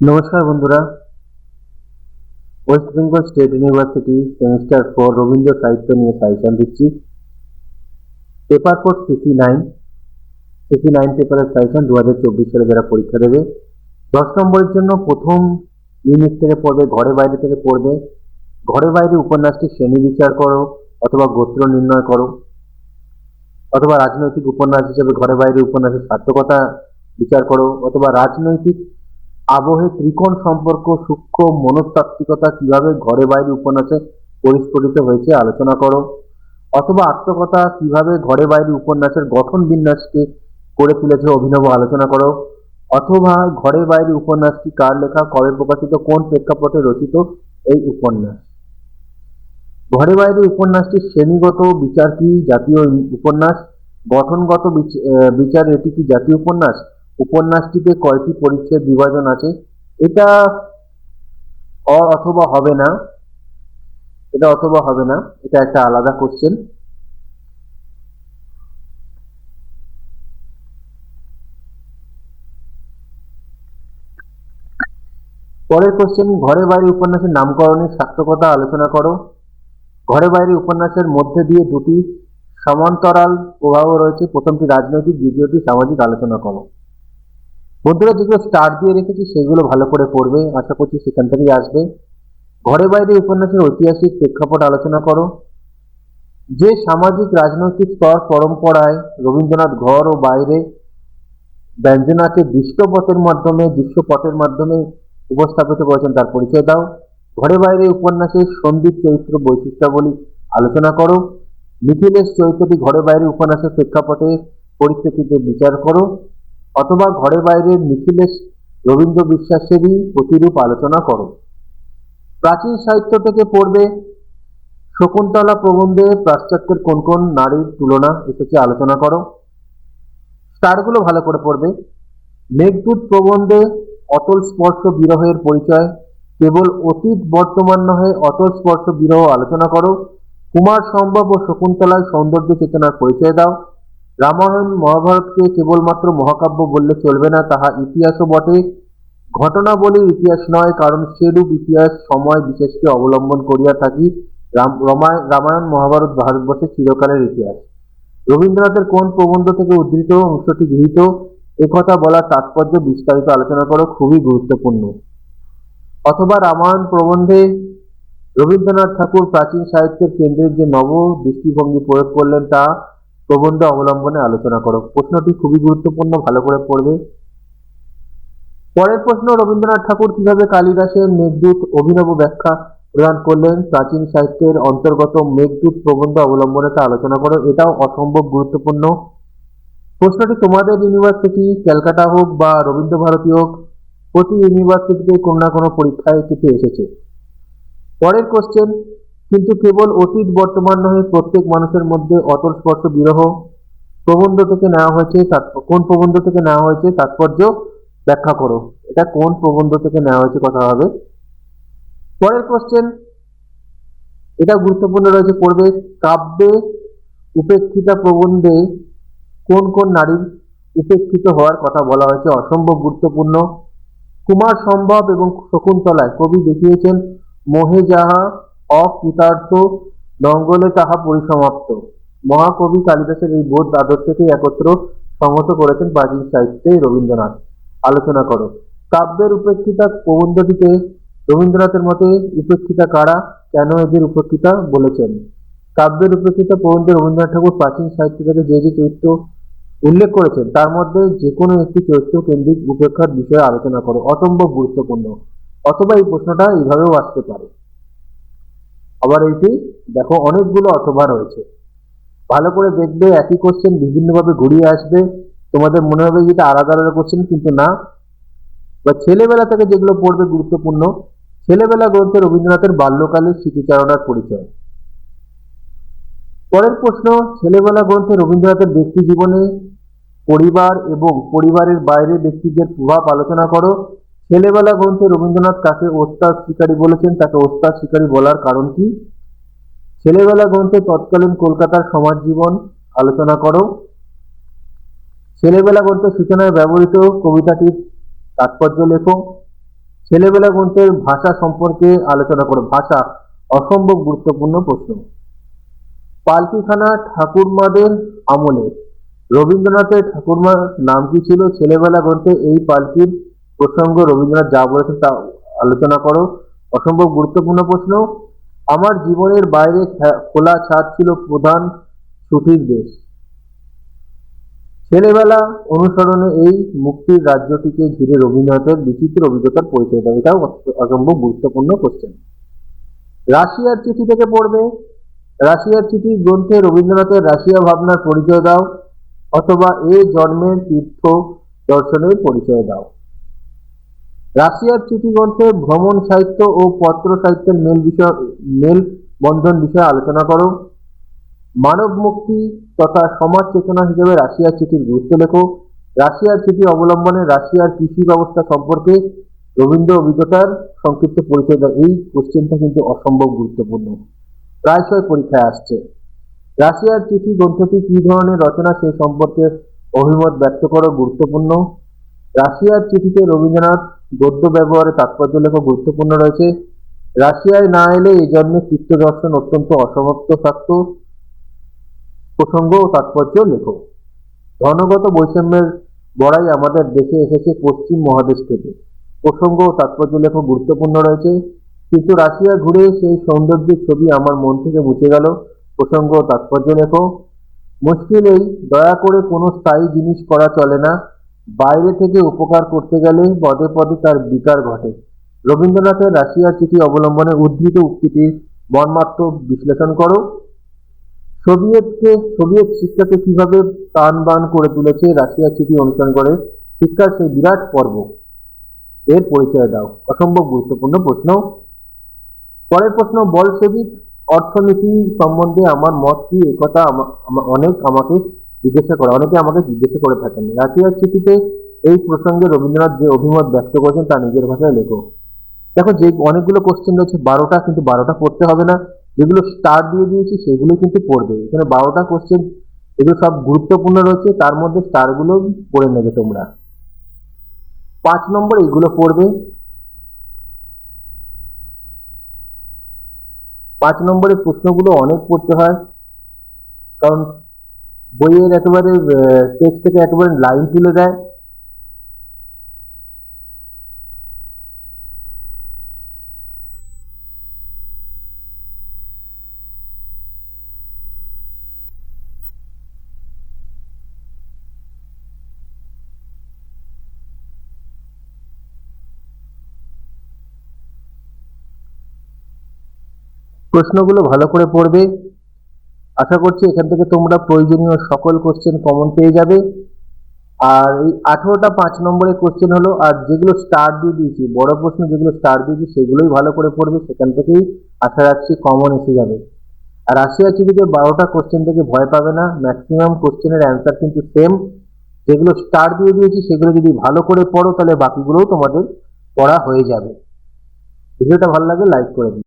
নমস্কার বন্ধুরা। West Bengal State University semester four Rabindra সাহিত্য নিয়ে সাজেশন দিচ্ছি। Paper code CC nine CC nine পেপারের সাজেশন দু হাজার চব্বিশ সালে যারা পরীক্ষা দেবে, দশ নম্বরের জন্য প্রথম ইউনিট থেকে পড়বে, ঘরে বাইরে থেকে পড়বে। ঘরে বাইরে উপন্যাসটি শ্রেণি বিচার করো অথবা গোত্র নির্ণয় করো। অথবা রাজনৈতিক উপন্যাস হিসেবে ঘরে বাইরে উপন্যাসের সার্থকতা বিচার করো। অথবা রাজনৈতিক আবহে ত্রিকোণ সম্পর্ক, সূক্ষ্ম মনস্তাত্ত্বিকতা কীভাবে ঘরে বাইরে উপন্যাসে পরিস্ফুটিত হয়েছে আলোচনা করো। অথবা আত্মকথা কীভাবে ঘরে বাইরে উপন্যাসের গঠন বিন্যাসকে করে তুলেছে অভিনব আলোচনা করো। অথবা ঘরে বাইরে উপন্যাসটি কার লেখা, কবে প্রকাশিত, কোন প্রেক্ষাপটে রচিত এই উপন্যাস? ঘরে বাইরে উপন্যাসটির শ্রেণীগত বিচার কি জাতীয় উপন্যাস? গঠনগত বিচ- বিচার এটি কি জাতীয় উপন্যাস? উপন্যাসটিতে কয়টি পরিচ্ছেদ বিভাজন আছে? এটা অ অথবা হবে না। এটা অথবা হবে না। এটা একটা আলাদা কোশ্চেন পরের কোশ্চেন ঘরে বাইরে উপন্যাসের নামকরণের সার্থকতা আলোচনা করো। ঘরে বাইরে উপন্যাসের মধ্যে দিয়ে দুটি সমান্তরাল প্রভাব রয়েছে। প্রথমটি রাজনৈতিক, দ্বিতীয়টি সামাজিক, আলোচনা করো। বন্ধুরা যেগুলো স্টার দিয়ে রেখেছি, সেগুলো ভালো করে পড়বে। আশা করছি সেখান থেকেই আসবে। ঘরে বাইরে উপন্যাসের ঐতিহাসিক প্রেক্ষাপট আলোচনা করো। যে সামাজিক রাজনৈতিক স্তর পরম্পরায় রবীন্দ্রনাথ ঘর ও বাইরে ব্যঞ্জনাকে দৃশ্যপথের মাধ্যমে দৃশ্যপটের মাধ্যমে উপস্থাপিত করেছেন, তার পরিচয় দাও। ঘরে বাইরে উপন্যাসের সন্দীপ চরিত্র বৈশিষ্ট্যাবলী আলোচনা করো। মিথিলেশ চরিত্রটি ঘরে বাইরে উপন্যাসের প্রেক্ষাপটে পরিপ্রেক্ষিতে বিচার করো। অথবা ঘরে বাইরে নিখিলেশ রবীন্দ্র বিশ্বাসেরই প্রতিরূপ আলোচনা করো। প্রাচীন সাহিত্য থেকে পড়বে, শকুন্তলা প্রবন্ধে পাশ্চাত্যের কোন কোন নারীর তুলনা এসেছে আলোচনা করো। স্টারগুলো ভালো করে পড়বে। মেঘদূত প্রবন্ধে অতল স্পর্শ বিরহের পরিচয়, কেবল অতীত বর্তমান নহে, অতল স্পর্শ বিরহ আলোচনা করো। কুমার সম্ভব ও শকুন্তলায় সৌন্দর্য চেতনার পরিচয় দাও। রামায়ণ মহাভারতকে কেবলমাত্র মহাকাব্য বললে চলবে না, তাহা ইতিহাসও বটে। ঘটনাবলীর ইতিহাস নয়, কারণ সেরূপ ইতিহাস সময় বিশেষকে অবলম্বন করিয়া থাকি। রাম- রামায়ণ মহাভারত ভারতবর্ষের চিরকালের ইতিহাস। রবীন্দ্রনাথের কোন প্রবন্ধ থেকে উদ্ধৃত, অংশটি গৃহীত একথা বলার তাৎপর্য বিস্তারিত আলোচনা করা খুবই গুরুত্বপূর্ণ। অথবা রামায়ণ প্রবন্ধে রবীন্দ্রনাথ ঠাকুর প্রাচীন সাহিত্যের কেন্দ্রের যে নব দৃষ্টিভঙ্গি প্রয়োগ করলেন তা প্রবন্ধ অবলম্বনে আলোচনা করো। প্রশ্নটি খুবই গুরুত্বপূর্ণ, ভালো করে পড়বে। পরের প্রশ্ন, রবীন্দ্রনাথ ঠাকুর কীভাবে কালিদাসের মেঘদূত অভিনব ব্যাখ্যা প্রদান করলেন? প্রাচীন সাহিত্যের অন্তর্গত মেঘদূত প্রবন্ধ অবলম্বনে তা আলোচনা করো। এটাও অসম্ভব গুরুত্বপূর্ণ। প্রশ্নটি, তোমাদের ইউনিভার্সিটি ক্যালকাটা হোক বা রবীন্দ্র ভারতী হোক, প্রতি ইউনিভার্সিটিতে কোনো না কোনো পরীক্ষায় কিন্তু এসেছে। পরের কোশ্চেন কিন্তু কেবল অতীত, বর্তমান নহে, প্রত্যেক মানুষের মধ্যে অতল স্পর্শ বিরহ। প্রবন্ধ থেকে নেওয়া হয়েছে কোন প্রবন্ধ থেকে নেওয়া হয়েছে তাৎপর্য ব্যাখ্যা করো। এটা কোন প্রবন্ধ থেকে নেওয়া হয়েছে কথা হবে। পরের কোশ্চেন এটা গুরুত্বপূর্ণ রয়েছে, পড়বে, কাব্যে উপেক্ষিতা প্রবন্ধে কোন কোন নারীর উপেক্ষিত হওয়ার কথা বলা হয়েছে? অসম্ভব গুরুত্বপূর্ণ। কুমার সম্ভব এবং শকুন্তলায় কবি দেখিয়েছেন, মোহে যাহা অকৃতার্থ নঙ্গলে তাহা পরিসমাপ্ত। মহাকবি কালিদাসের এই বোধ আদর্শকে একত্র সংহত করেছেন প্রাচীন সাহিত্যে রবীন্দ্রনাথ। আলোচনা করো। কাব্যের উপেক্ষিতা প্রবন্ধটিতে রবীন্দ্রনাথের মতে উপেক্ষিতা কারা, কেন এদের উপেক্ষিতা বলেছেন? কাব্যের উপেক্ষিতা প্রবন্ধে রবীন্দ্রনাথ ঠাকুর প্রাচীন সাহিত্য থেকে যে যে চরিত্র উল্লেখ করেছেন, তার মধ্যে যে কোনো একটি চরিত্র কেন্দ্রিক উপেক্ষার বিষয়ে আলোচনা করো। অসম্ভব গুরুত্বপূর্ণ। অথবা এই প্রশ্নটা এইভাবেও আসতে পারে। আবার এইটি, দেখো অনেকগুলো অথবা রয়েছে। ভালো করে দেখবে, একই কোশ্চেন বিভিন্নভাবে ঘুরিয়ে আসবে। তোমাদের মনে হবে যে এটা আলাদা আলাদা কোশ্চেন কিন্তু না। বা ছেলেবেলা থেকে যেগুলো পড়বে গুরুত্বপূর্ণ, ছেলেবেলা গ্রন্থে রবীন্দ্রনাথের বাল্যকালের স্মৃতিচারণার পরিচয়। পরের প্রশ্ন, ছেলেবেলা গ্রন্থে রবীন্দ্রনাথের ব্যক্তি জীবনে পরিবার এবং পরিবারের বাইরে ব্যক্তিদের প্রভাব আলোচনা করো। ছেলেবেলা গ্রন্থে রবীন্দ্রনাথ কাকে ওস্তাদ শিকারী বলেছেন, তাকে ওস্তাদ শিকারী বলার কারণ কি? ছেলেবেলা গ্রন্থে তৎকালীন কলকাতার সমাজ জীবন আলোচনা করো। ছেলেবেলা গ্রন্থের সূচনায় ব্যবহৃত কবিতাটির তাৎপর্য লেখো। ছেলেবেলা গ্রন্থের ভাষা সম্পর্কে আলোচনা করো। ভাষা, অসম্ভব গুরুত্বপূর্ণ প্রশ্ন। পালকিখানা ঠাকুরমাদের আমলে রবীন্দ্রনাথের ঠাকুরমার নাম কি ছিল? ছেলেবেলা গ্রন্থে এই পালকির প্রসঙ্গ রবীন্দ্রনাথ যা বলেছেন তা আলোচনা করো। অসম্ভব গুরুত্বপূর্ণ প্রশ্ন। আমার জীবনের বাইরে খোলা ছাদ ছিল প্রধান ছুটির দেশ। ছেলেবেলা অনুসরণে এই মুক্তির রাজ্যটিকে ঘিরে রবীন্দ্রনাথের বিচিত্র অভিজ্ঞতার পরিচয় দেয় এটাও অস- অসম্ভব গুরুত্বপূর্ণ কোশ্চেন রাশিয়ার চিঠি থেকে পড়বে। রাশিয়ার চিঠি গ্রন্থে রবীন্দ্রনাথের রাশিয়া ভাবনার পরিচয় দাও, অথবা এ জন্মের তীর্থ দর্শনের পরিচয় দাও। রাশিয়ার চিঠি গ্রন্থে ভ্রমণ সাহিত্য ও পত্র সাহিত্যের মেল বিষয়, মেল বন্ধন বিষয়ে আলোচনা করো। মানব মুক্তি তথা সমাজ চেতনা হিসেবে রাশিয়ার চিঠির গুরুত্ব লেখো। রাশিয়ার চিঠি অবলম্বনে রাশিয়ার কৃষি ব্যবস্থা সম্পর্কে রবীন্দ্র অভিজ্ঞতার সংক্ষিপ্ত পরিচয় দেয় এই কোশ্চেনটা কিন্তু অসম্ভব গুরুত্বপূর্ণ। প্রায়শই পরীক্ষায় আসছে। রাশিয়ার চিঠি গ্রন্থটি কী ধরনের রচনা সে সম্পর্কে অভিমত ব্যক্ত করো, গুরুত্বপূর্ণ। রাশিয়ার চিঠিতে রবীন্দ্রনাথ গদ্য ব্যবহারে তাৎপর্য লেখা গুরুত্বপূর্ণ রয়েছে। রাশিয়ায় না এলে এই জন্মে তীর্থ দর্শন অত্যন্ত অসমাপ্ত থাকত। প্রসঙ্গ ও তাৎপর্য লেখো। ধনগত বৈষম্যের বড়াই আমাদের দেশে এসেছে পশ্চিম মহাদেশ থেকে। প্রসঙ্গ ও তাৎপর্য লেখো গুরুত্বপূর্ণ রয়েছে। কিন্তু রাশিয়া ঘুরে সেই সৌন্দর্যের ছবি আমার মন থেকে বুঝে গেল। প্রসঙ্গ ও তাৎপর্য লেখো। মুশকিল এই, দয়া করে কোনো স্থায়ী জিনিস করা চলে না। বাইরে থেকে উপকার করতে গেলে পদে পদে তার বিকার ঘটে। রবীন্দ্রনাথের রাশিয়ার চিঠি অবলম্বনে উদ্ধৃত উক্তিটির মর্মার্থ বিশ্লেষণ করো। সোভিয়েতকে, সোভিয়েত শিক্ষাকে কীভাবে প্রাণবান করে তুলেছে রাশিয়ার চিঠি অনুসরণ করে শিক্ষার সেই বিরাট পর্ব? এর পরিচয় দাও। অসম্ভব গুরুত্বপূর্ণ প্রশ্ন। পরের প্রশ্ন বলসেবিক অর্থনীতি সম্বন্ধে আমার মত কি? একথা অনেক আমাকে জিজ্ঞাসা করে, অনেকে আমাকে জিজ্ঞাসা করে থাকেন। রাশিয়ার চিঠিতে এই প্রসঙ্গে রবীন্দ্রনাথ যে অভিমত ব্যক্ত করেছেন তা নিজের ভাষায় লেখো। দেখো, যে অনেকগুলো কোশ্চেন রয়েছে, বারোটা কিন্তু বারোটা পড়তে হবে না। যেগুলো স্টার দিয়ে দিয়েছি, সেগুলো কিন্তু পড়বে। এখানে বারোটা কোশ্চেন এগুলো সব গুরুত্বপূর্ণ রয়েছে, তার মধ্যে স্টারগুলো পড়ে নেবে তোমরা। পাঁচ নম্বর, এগুলো পড়বে। পাঁচ নম্বরের প্রশ্নগুলো অনেক পড়তে হয়, কারণ বইয়ের একেবারে টেক্সট থেকে একেবারে লাইন তুলে দেয় প্রশ্নগুলো ভালো করে পড়বে আশা করছি এখান থেকে তোমরা প্রয়োজনীয় সকল কোশ্চেন কমন পেয়ে যাবে। আর এই আঠেরোটা পাঁচ নম্বরের কোশ্চেন হলো, আর যেগুলো স্টার দিয়ে দিয়েছি, বড় প্রশ্ন যেগুলো স্টার দিয়েছি, সেগুলোই ভালো করে পড়বে, সেখান থেকেই আশা রাখছি কমন এসে যাবে। আর রাশিয়া চিঠিতে বারোটা কোশ্চেন থেকে ভয় পাবে না ম্যাক্সিমাম কোশ্চেনের অ্যান্সার কিন্তু সেম যেগুলো স্টার দিয়ে দিয়েছি, সেগুলো যদি ভালো করে পড়ো, তাহলে বাকিগুলোও তোমাদের পড়া হয়ে যাবে। ভিডিওটা ভালো লাগে লাইক করে দিন